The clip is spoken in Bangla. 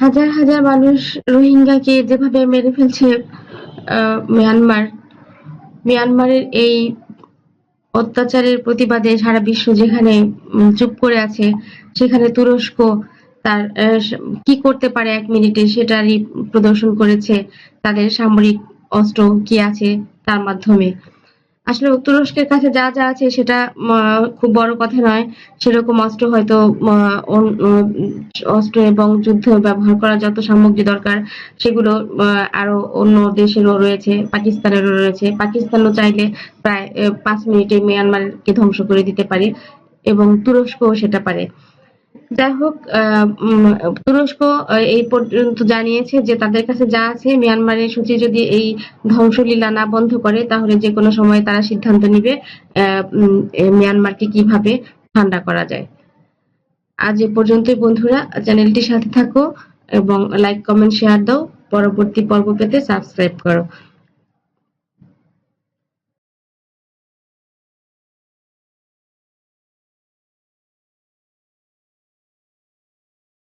হাজার হাজার মানুষ রোহিঙ্গাকে যেভাবে মেরে ফেলছে মিয়ানমার। মিয়ানমারের এই অত্যাচারের প্রতিবাদে সারা বিশ্ব যেখানে চুপ করে আছে, সেখানে তুরস্ক তার কি করতে পারে এক মিনিটে সেটারই প্রদর্শন করেছে তাদের সামরিক অস্ত্র কি আছে তার মাধ্যমে। আসলে তুরস্কের কাছে যা যা আছে সেটা খুব বড় কথা নয়। সেরকম অস্ত্র হয়তো অস্ত্র এবং যুদ্ধ ব্যবহার করা যত সামগ্রী দরকার, সেগুলো আরও অন্য দেশেরও রয়েছে, পাকিস্তানেরও রয়েছে। পাকিস্তানও চাইলে প্রায় পাঁচ মিনিটে মিয়ানমারকে ধ্বংস করে দিতে পারে এবং তুরস্কও সেটা পারে। যাই হোক তুরস্ক এই পর্যন্ত জানিয়েছে যে তাদের কাছে যা আছে, মিয়ানমারের সূচি যদি এই ধ্বংসলীলা না বন্ধ করে, তাহলে যে কোনো সময় তারা সিদ্ধান্ত নিবে মিয়ানমারকে কীভাবে ঠান্ডা করা যায়। আজ এ পর্যন্তই বন্ধুরা, চ্যানেলটির সাথে থাকো এবং লাইক, কমেন্ট, শেয়ার দাও। পরবর্তী পর্ব পেতে সাবস্ক্রাইব করো।